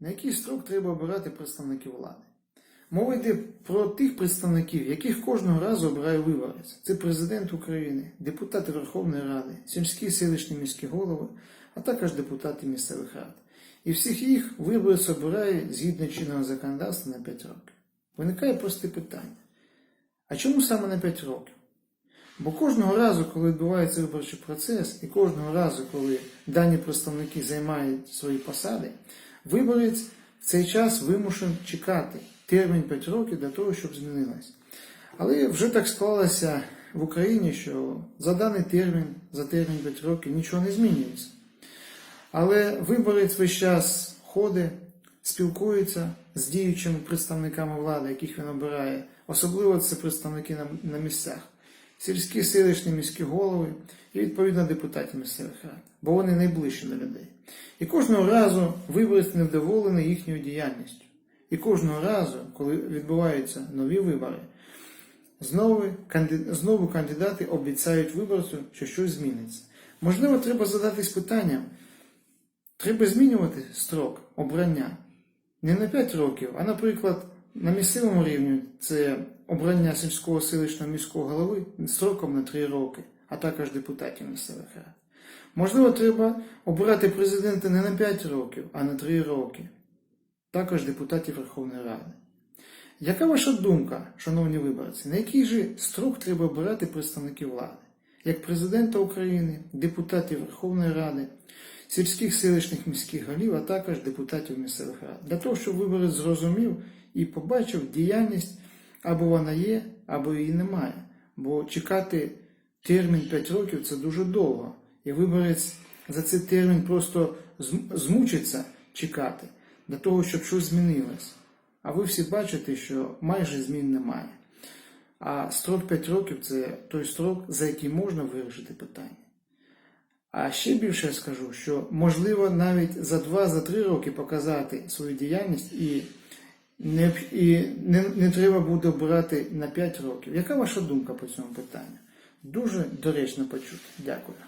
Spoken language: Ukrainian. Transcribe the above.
на який строк треба обирати представників влади. Мова йде про тих представників, яких кожного разу обирає виборець. Це президент України, депутати Верховної Ради, сільські селищні міські голови, а також депутати місцевих рад. І всіх їх виборець обирає згідно чинного законодавства на 5 років. Виникає просте питання. А чому саме на 5 років? Бо кожного разу, коли відбувається виборчий процес, і кожного разу, коли дані представники займають свої посади, виборець в цей час вимушений чекати термін 5 років для того, щоб змінилось. Але вже так склалося в Україні, що за даний термін, за термін 5 років нічого не змінюється. Але виборець весь час ходить, спілкується з діючими представниками влади, яких він обирає. Особливо це представники на місцях, сільські селищні міські голови і відповідно депутати місцевих рад, бо вони найближчі до людей. І кожного разу виборець невдоволений їхньою діяльністю. І кожного разу, коли відбуваються нові вибори, знову, знову кандидати обіцяють виборцю, що щось зміниться. Можливо, треба задатись питанням, треба змінювати строк обрання не на 5 років, а, наприклад, на місцевому рівні це обрання сільського селищного міського голови строком на 3 роки, а також депутатів місцевих рад. Можливо, треба обирати президента не на 5 років, а на 3 роки, також депутатів Верховної Ради. Яка ваша думка, шановні виборці, на який же строк треба обирати представників влади? Як президента України, депутатів Верховної Ради, сільських селищних міських голів, а також депутатів місцевих рад. Для того, щоб виборець зрозумів і побачив діяльність, або вона є, або її немає. Бо чекати термін 5 років це дуже довго. І виборець за цей термін просто змучиться чекати для того, щоб щось змінилось. А ви всі бачите, що майже змін немає. А строк 5 років це той строк, за який можна вирішити питання. А ще більше скажу, що можливо навіть за 2-3 роки показати свою діяльність і, не, і не, не треба буде брати на 5 років. Яка ваша думка по цьому питанню? Дуже доречно почути. Дякую.